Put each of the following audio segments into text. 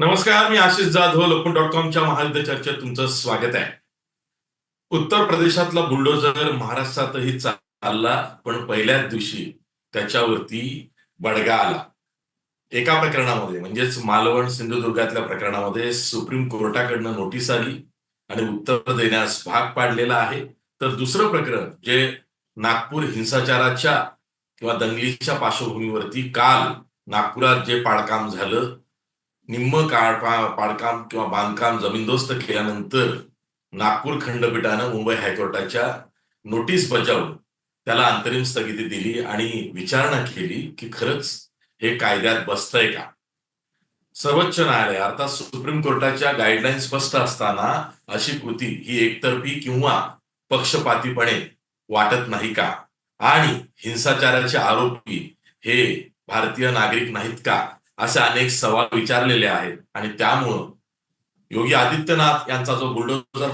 नमस्कार मी आशिष जाधव लोकमत डॉट कॉमच्या महायुद्ध चर्चेत तुमचं स्वागत आहे. उत्तर प्रदेशातला बुलडोजर महाराष्ट्रातही चालला पण पहिल्याच दिवशी त्याच्यावरती बडगा आला. एका प्रकरणामध्ये म्हणजेच मालवण सिंधुदुर्गातल्या प्रकरणामध्ये सुप्रीम कोर्टाकडनं नोटीस आली आणि उत्तर देण्यास भाग पाडलेला आहे. तर दुसरं प्रकरण जे नागपूर हिंसाचाराच्या किंवा दंगलीच्या पार्श्वभूमीवरती काल नागपुरात जे पाडकाम झालं निम्म काळ पाडकाम किंवा बांधकाम जमीनदोस्त केल्यानंतर नागपूर खंडपीठानं मुंबई हायकोर्टाच्या नोटीस बजावून त्याला अंतरिम स्थगिती दिली आणि विचारणा केली की खरंच हे कायद्यात बसतंय का? सर्वोच्च न्यायालय अर्थात सुप्रीम कोर्टाच्या गाईडलाईन स्पष्ट असताना अशी कृती ही एकतर्फी किंवा पक्षपातीपणे वाटत नाही का? आणि हिंसाचाराचे आरोपी हे भारतीय नागरिक नाहीत का? असे अनेक सवाल विचारलेले आहेत. आणि त्यामुळं योगी आदित्यनाथ यांचा जो बुलडोझर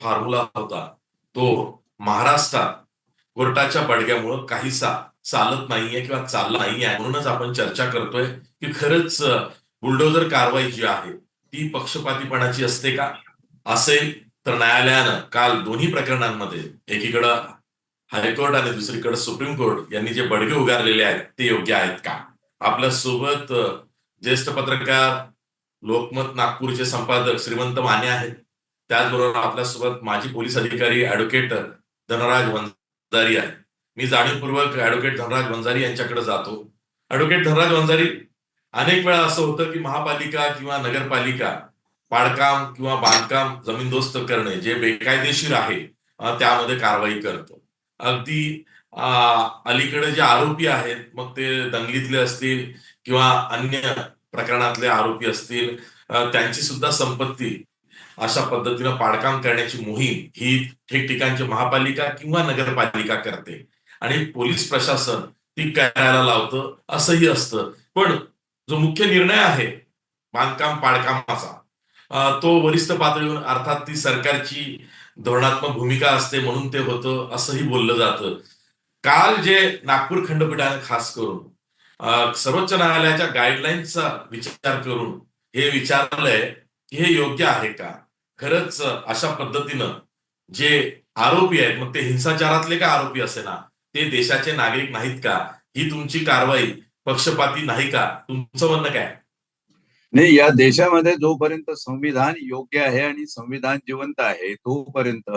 फॉर्म्युला होता तो महाराष्ट्रात कोर्टाच्या बडग्यामुळं काहीसा चालत नाहीये किंवा चालला नाहीये म्हणूनच आपण चर्चा करतोय की खरंच बुलडोझर कारवाई जी आहे ती पक्षपातीपणाची असते का? असेल तर न्यायालयानं काल दोन्ही प्रकरणांमध्ये एकीकडं हायकोर्ट आणि दुसरीकडे सुप्रीम कोर्ट यांनी जे बडगे उगारलेले आहेत ते योग्य आहेत का? आपल्यासोबत ज्येष्ठ पत्रकार लोकमत नागपूरचे संपादक श्रीमंत माने आहेत. त्याचबरोबर आपल्यासोबत माजी पोलीस अधिकारी ऍडव्होकेट धनराज वंजारी आहेत. मी जाणीवपूर्वक ऍडव्होकेट धनराज वंजारी यांच्याकडे जातो. ऍडव्होकेट धनराज वंजारी अनेक वेळा असं होतं की महापालिका किंवा नगरपालिका पाडकाम किंवा बांधकाम जमीनदोस्त करणे जे बेकायदेशीर आहे त्यामध्ये कारवाई करतो. अगदी अलीकडे जे आरोपी आहेत मग ते दंगलीतले असतील किंवा अन्य प्रकरणातले आरोपी असतील त्यांची सुद्धा संपत्ती अशा पद्धतीनं पाडकाम करण्याची मोहीम ही ठिकठिकाणची महापालिका किंवा नगरपालिका करते. आणि पोलीस प्रशासन ती करायला लावतं असंही असतं. पण जो मुख्य निर्णय आहे बांधकाम पाडकामाचा तो वरिष्ठ पातळीवर अर्थात ती सरकारची धोरणात्मक भूमिका असते म्हणून ते होतं असंही बोललं जातं. काल जे नागपूर खंडपीठाने खास करून सर्वोच्च न्यायालयाच्या गाईडलाईनचा विचार करून हे विचारलंय की हे योग्य आहे का? खरंच अशा पद्धतीनं जे आरोपी आहेत मग ते हिंसाचारातले का आरोपी असे ना ते देशाचे नागरिक नाहीत का? ही तुमची कारवाई पक्षपाती नाही का? तुमचं म्हणणं काय? नाही या देशामध्ये जोपर्यंत संविधान योग्य आहे आणि संविधान जिवंत आहे तोपर्यंत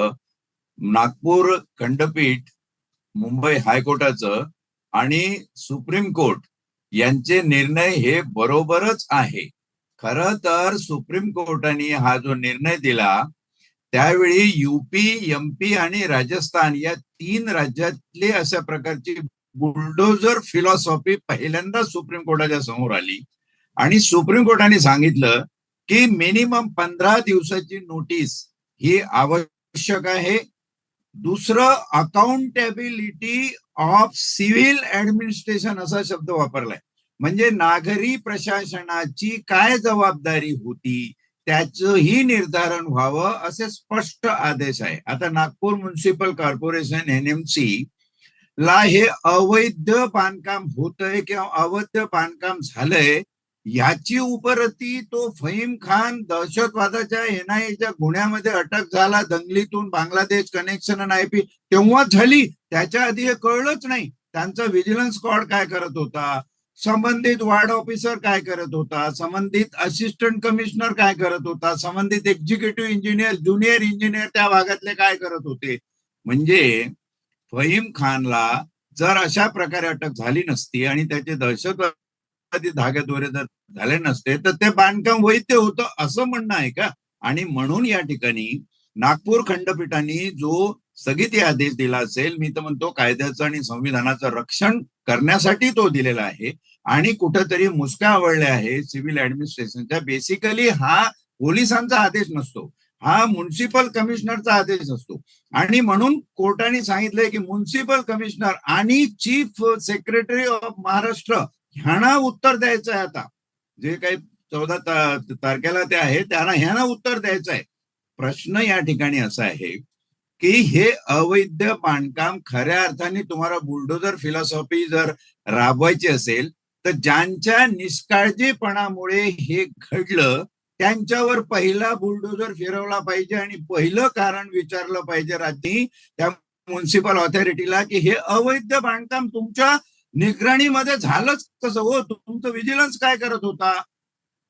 नागपूर खंडपीठ मुंबई हायकोर्टाचं आणि सुप्रीम कोर्ट यांचे निर्णय हे बरोबरच आहे. खर तर सुप्रीम कोर्टाने हा जो निर्णय दिला त्यावेळी युपी एमपी आणि राजस्थान या तीन राज्यातली अशा प्रकारची बुलडोजर फिलॉसॉफी पहिल्यांदा सुप्रीम कोर्टाच्या समोर आली. आणि सुप्रीम कोर्टाने सांगितलं की मिनिमम पंधरा दिवसाची नोटीस ही आवश्यक आहे. दुसरं अकाउंटेबिलिटी ऑफ सिव्हिल ऍडमिनिस्ट्रेशन असा शब्द वापरलाय. म्हणजे नागरी प्रशासनाची काय जबाबदारी होती त्याचंही निर्धारण व्हावं असे स्पष्ट आदेश आहे. आता नागपूर म्युन्सिपल कॉर्पोरेशन एनएमसी ला हे अवैध बांधकाम होतंय किंवा अवैध बांधकाम झालंय याची उपरती तो फहीम खान दहशतवादाच्या एनआयएच्या गुन्ह्यामध्ये अटक झाला दंगलीतून बांगलादेश कनेक्शन आयपी तेव्हा झाली. त्याच्या आधी हे कळलंच नाही. त्यांचा व्हिजिलन्स स्क्वॉड काय करत होता? संबंधित वार्ड ऑफिसर काय करत होता? संबंधित असिस्टंट कमिशनर काय करत होता? संबंधित एक्झिक्युटिव्ह इंजिनियर ज्युनियर इंजिनियर त्या भागातले काय करत होते? म्हणजे फहीम खानला जर अशा प्रकारे अटक झाली नसती आणि त्याचे दहशतवाद धाग्याद्वारे जर झाले नसते तर ते बांधकाम वैध होतं असं म्हणणं आहे का? आणि म्हणून या ठिकाणी नागपूर खंडपीठाने जो स्थगिती आदेश दिला असेल मी तर म्हणतो कायद्याचं आणि संविधानाचं रक्षण करण्यासाठी तो दिलेला आहे. आणि कुठंतरी मुसक्या आवडल्या आहे सिव्हिल ऍडमिनिस्ट्रेशनच्या बेसिकली हा पोलिसांचा आदेश नसतो. हा म्युन्सिपल कमिशनरचा आदेश असतो. आणि म्हणून कोर्टाने सांगितलंय की म्युन्सिपल कमिशनर आणि चीफ सेक्रेटरी ऑफ महाराष्ट्र ह्यांना उत्तर द्यायचं आहे आता. जे काही चौदा तारखेला ते आहे त्यांना ह्यांना उत्तर द्यायचं आहे. प्रश्न या ठिकाणी असा आहे की हे अवैध बांधकाम खऱ्या अर्थाने तुम्हाला बुलडोजर फिलॉसॉफी जर राबवायची असेल तर ज्यांच्या निष्काळजीपणामुळे हे घडलं त्यांच्यावर पहिला बुलडोजर फिरवला पाहिजे आणि पहिलं कारण विचारलं पाहिजे राज्य त्या म्युन्सिपल ऑथॉरिटीला की हे अवैध बांधकाम तुमच्या निगराणीमध्ये झालंच कसं हो तुमचं विजिलन्स काय करत होता?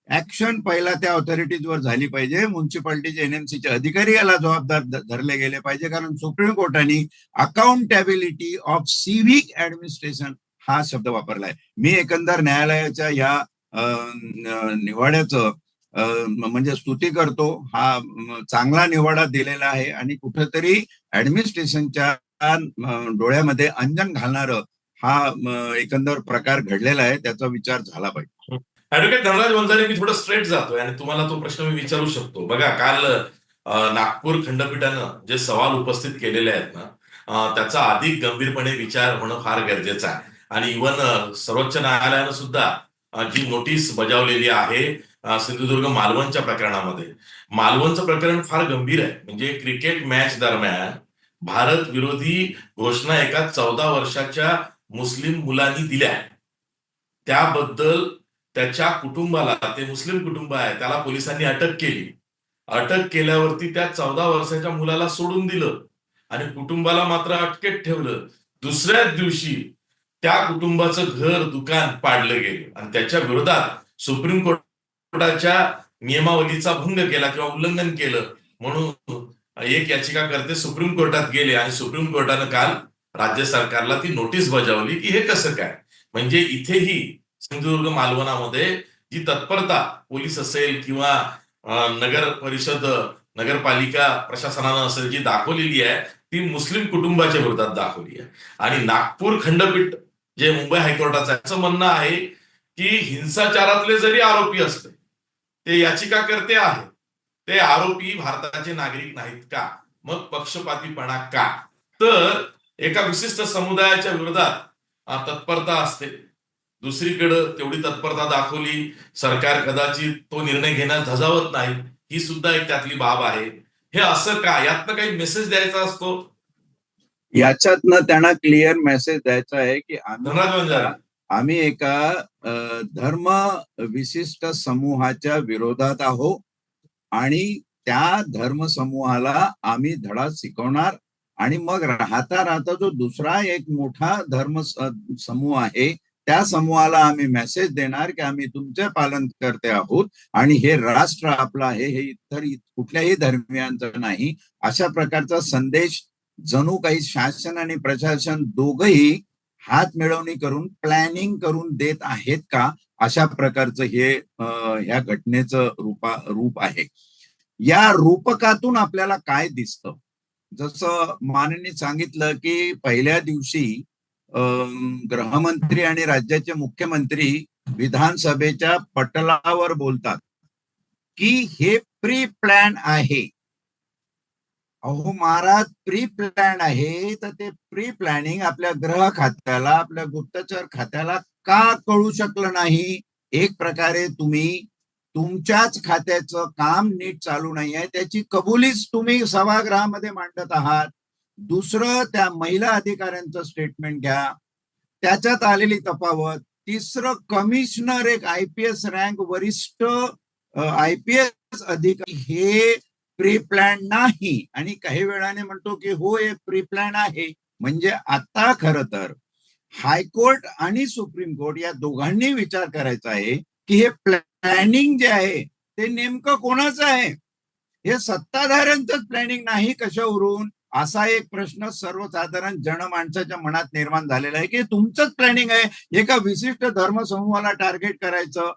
ऍक्शन पहिला त्या ऑथॉरिटीजवर झाली पाहिजे. म्युन्सिपाल्टीचे एनएमसीचे अधिकारी याला जबाबदार धरले गेले पाहिजे. कारण सुप्रीम कोर्टाने अकाउंटेबिलिटी ऑफ सिव्हिक ऍडमिनिस्ट्रेशन हा शब्द वापरलाय. मी एकंदर न्यायालयाच्या या निवाड्याचं म्हणजे स्तुती करतो. हा चांगला निवाडा दिलेला आहे. आणि कुठेतरी ऍडमिनिस्ट्रेशनच्या डोळ्यामध्ये अंजन घालणारं हा एकंदर प्रकार घडलेला आहे त्याचा विचार झाला पाहिजे. ऍडव्होकेट धनराज वंजारे मी थोडं स्ट्रेट जातोय आणि तुम्हाला तो प्रश्न मी विचारू शकतो. बघा काल नागपूर खंडपीठानं जे सवाल उपस्थित केलेले आहेत ना त्याचा अधिक गंभीरपणे विचार होणं फार गरजेचं आहे. आणि इव्हन सर्वोच्च न्यायालयानं सुद्धा जी नोटीस बजावलेली आहे सिंधुदुर्ग मालवणच्या प्रकरणामध्ये. मालवणचं प्रकरण फार गंभीर आहे. म्हणजे क्रिकेट मॅच दरम्यान भारत विरोधी घोषणा एका चौदा वर्षाच्या मुस्लिम मुलांनी दिल्या त्याबद्दल त्याच्या कुटुंबाला ते मुस्लिम कुटुंब आहे त्याला पोलिसांनी अटक केली. अटक केल्यावरती त्या चौदा वर्षाच्या मुलाला सोडून दिलं आणि कुटुंबाला मात्र अटकेत ठेवलं. दुसऱ्याच दिवशी त्या कुटुंबाचं घर दुकान पाडलं गेलं आणि त्याच्या विरोधात सुप्रीम कोर्टाच्या नियमावलीचा भंग केला किंवा उल्लंघन केलं. म्हणून एक याचिकाकर्ते सुप्रीम कोर्टात गेले आणि सुप्रीम कोर्टानं काल राज्य सरकारला ती नोटीस बजावली की हे कसं काय? म्हणजे इथेही सिंधुदुर्ग मालवणामध्ये जी तत्परता पोलीस असेल किंवा नगर परिषद नगरपालिका प्रशासनानं असेल जी दाखवलेली आहे ती मुस्लिम कुटुंबाच्या विरोधात दाखवली आहे. आणि नागपूर खंडपीठ जे मुंबई हायकोर्टाचं याचं म्हणणं आहे की हिंसाचारातले जरी आरोपी असले ते याचिकाकर्ते आहे. ते आरोपी भारताचे नागरिक नाहीत का? मग पक्षपातीपणा का? तर एका विशिष्ट समुदायाच्या विरोधात तत्परता असते. दुसरीकडं तेवढी तत्परता दाखवली सरकार कदाचित तो निर्णय घेण्यास धजावत नाही ही सुद्धा एक त्यातली बाब आहे. हे असं का? यातनं काही मेसेज द्यायचा असतो? याच्यातनं त्यांना क्लिअर मेसेज द्यायचा आहे की आम्ही एका धर्म विशिष्ट समूहाच्या विरोधात आहोत आणि त्या धर्म समूहाला आम्ही धडा शिकवणार. आणि मग राहता राहता जो दुसरा एक मोठा धर्म समूह आहे त्या समूहाला आम्ही मेसेज देणार की आम्ही तुमचे पालन करते आहोत आणि हे राष्ट्र आपलं आहे हे इतर कुठल्याही धर्मियांचं नाही. अशा प्रकारचा संदेश जणू काही शासन आणि प्रशासन दोघही हात मिळवणी करून प्लॅनिंग करून देत आहेत का? अशा प्रकारचं हे ह्या घटनेचं रूपा रूप आहे. या रूपकातून आपल्याला काय दिसतं? जसं मानने सांगितलं की पहिल्या दिवशी गृहमंत्री आणि राज्याचे मुख्यमंत्री विधानसभेच्या पटलावर बोलतात की हे प्री प्लॅन आहे. अहो महाराज प्री प्लॅन आहे तर ते प्री प्लॅनिंग आपल्या ग्रह खात्याला आपल्या गुप्तचर खात्याला का कळू शकलं नाही? एक प्रकारे तुम्ही तुमच्याच खात्याचं काम नीट चालू नाही आहे त्याची कबुलीच तुम्ही सभागृहामध्ये मांडत आहात. दुसरं त्या महिला अधिकाऱ्यांचं स्टेटमेंट घ्या. त्याच्यात आलेली तफावत. तिसरं कमिशनर एक आय पी एस रँक वरिष्ठ आय पी एस अधिकारी हे प्री प्लॅन नाही. आणि काही वेळाने म्हणतो की हो हे प्री प्लॅन आहे. म्हणजे आता खर तर हायकोर्ट आणि सुप्रीम कोर्ट या दोघांनी विचार करायचा आहे की हे प्लॅन प्लॅनिंग जे आहे ते नेमकं कोणाचं आहे? हे सत्ताधाऱ्यांचंच प्लॅनिंग नाही कशावरून? असा एक प्रश्न सर्वसाधारण जनमाणसाच्या मनात निर्माण झालेला आहे की तुमचंच प्लॅनिंग आहे. एका विशिष्ट धर्मसमूहाला टार्गेट करायचं.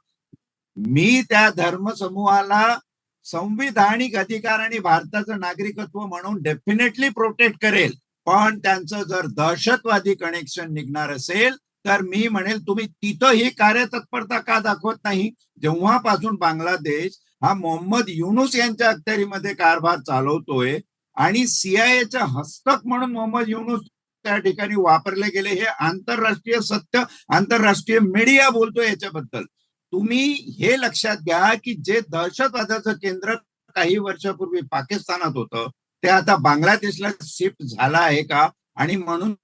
मी त्या धर्मसमूहाला संविधानिक अधिकार आणि भारताचं नागरिकत्व म्हणून डेफिनेटली प्रोटेक्ट करेल. पण त्यांचं जर दहशतवादी कनेक्शन निघणार असेल तर मी म्हणेल तुम्ही तिथं ही कार्यतत्परता का दाखवत नाही? जेव्हापासून बांगलादेश हा मोहम्मद युनुस यांच्या अखत्यारीमध्ये कारभार चालवतोय आणि सीआयएच्या हस्तक म्हणून मोहम्मद युनुस त्या ठिकाणी वापरले गेले हे आंतरराष्ट्रीय सत्य आंतरराष्ट्रीय मीडिया बोलतोय याच्याबद्दल. तुम्ही हे लक्षात घ्या की जे दहशतवादाचं केंद्र काही वर्षापूर्वी पाकिस्तानात होतं ते आता बांगलादेशला शिफ्ट झालं आहे का? आणि म्हणून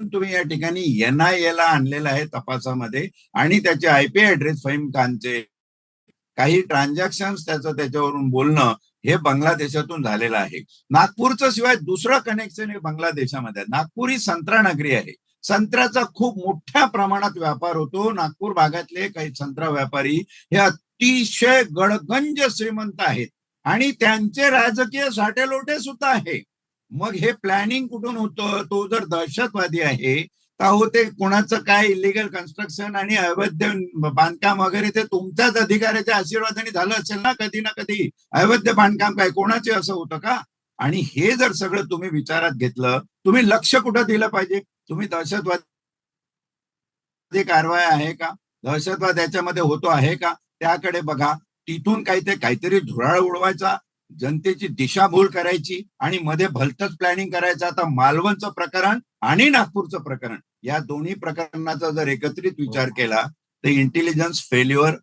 तुम्ही या ठिकाणी एनआयए ला आणलेलं आहे तपासामध्ये आणि त्याचे आयपी ऍड्रेस फहीम खानचे काही ट्रान्झॅक्शन त्याचं त्याच्यावरून बोलणं हे बांगलादेशातून झालेलं आहे. नागपूरचं शिवाय दुसरं कनेक्शन हे बांगलादेशामध्ये आहे. नागपूर ही संत्रा नगरी आहे. संत्र्याचा खूप मोठ्या प्रमाणात व्यापार होतो. नागपूर भागातले काही संत्रा व्यापारी हे अतिशय गडगंज श्रीमंत आहेत. आणि त्यांचे राजकीय साठेलोटे सुद्धा आहे. मग हे प्लॅनिंग कुठून होतं? तो जर दहशतवादी आहे तर हो ते कोणाचं काय इलिगल कन्स्ट्रक्शन आणि अवैध बांधकाम वगैरे ते तुमच्याच अधिकाऱ्याच्या आशीर्वादाने झालं असेल ना कधी ना कधी? अवैध बांधकाम काय? कोणाचे असं होतं का? आणि हे जर सगळं तुम्ही विचारात घेतलं तुम्ही लक्ष कुठं दिलं पाहिजे? तुम्ही दहशतवादी कारवाई आहे का? दहशतवाद याच्यामध्ये होतो आहे का? त्याकडे बघा. तिथून काही ते काहीतरी धुराळ उडवायचा जनतेची दिशाभूल करायची आणि मध्ये भलतच प्लॅनिंग करायचं. आता मालवणचं प्रकरण आणि नागपूरचं प्रकरण या दोन्ही प्रकरणाचा जर एकत्रित विचार केला तर इंटेलिजन्स फेल्युअर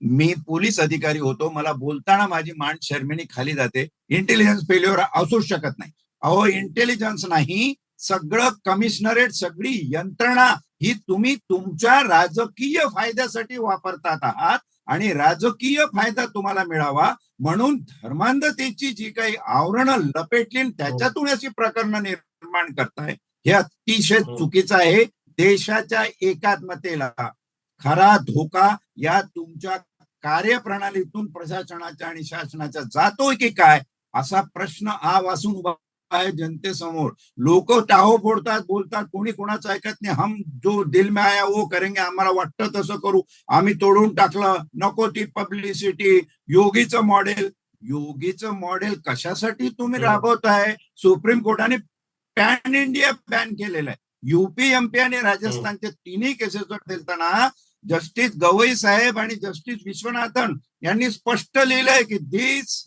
मी पोलीस अधिकारी होतो मला बोलताना माझी मान शर्मिणी खाली जाते. इंटेलिजन्स फेल्युअर असूच शकत नाही. अहो इंटेलिजन्स नाही सगळं कमिशनरेट सगळी यंत्रणा ही तुम्ही तुमच्या राजकीय फायद्यासाठी वापरतात आहात. आणि राजकीय फायदा तुम्हाला मिळावा म्हणून धर्मांधतेची जी काही आवरणं लपेटली त्याच्यातून अशी प्रकरणं निर्माण करताय हे अतिशय हो. चुकीचं आहे देशाच्या एकात्मतेला खरा धोका या तुमच्या कार्यप्रणालीतून प्रशासनाच्या आणि शासनाच्या जातोय की काय असा प्रश्न आ वासून उभा आहे जनतेसमोर. लोक टाहो फोडतात बोलतात कोणी कोणाचं ऐकत नाही. हम जो दिल में आया वो करेंगे आम्हाला वाटतं तसं करू. आम्ही तोडून टाकलं नको ती पब्लिसिटी योगीचं मॉडेल योगीचं मॉडेल कशासाठी तुम्ही. राबवताय? सुप्रीम कोर्टाने पॅन इंडिया बॅन केलेलं आहे. युपी एमपी आणि राजस्थानचे तिन्ही केसेसवर देताना जस्टिस गवई साहेब आणि जस्टिस विश्वनाथन यांनी स्पष्ट लिहिलंय की this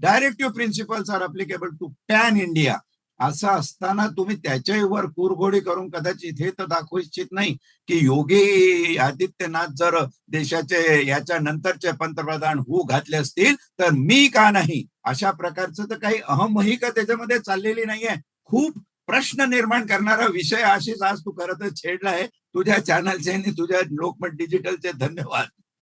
directive principles are applicable to pan India. असं असताना तुम्ही त्याच्यावर कुरघोडी करून कदाचित हे तर दाखवू इच्छित नाही की योगी आदित्यनाथ जर देशाचे याच्या नंतरचे पंतप्रधान हू घातले असतील तर मी का नाही? अशा प्रकारचं तर काही अहमही का त्याच्यामध्ये चाललेली नाहीये. खूप प्रश्न निर्माण करणारा विषय अशीच आज तू खरं तर छेडला आहे. तुझ्या चॅनलचे आणि तुझ्या लोकमत डिजिटलचे धन्यवाद.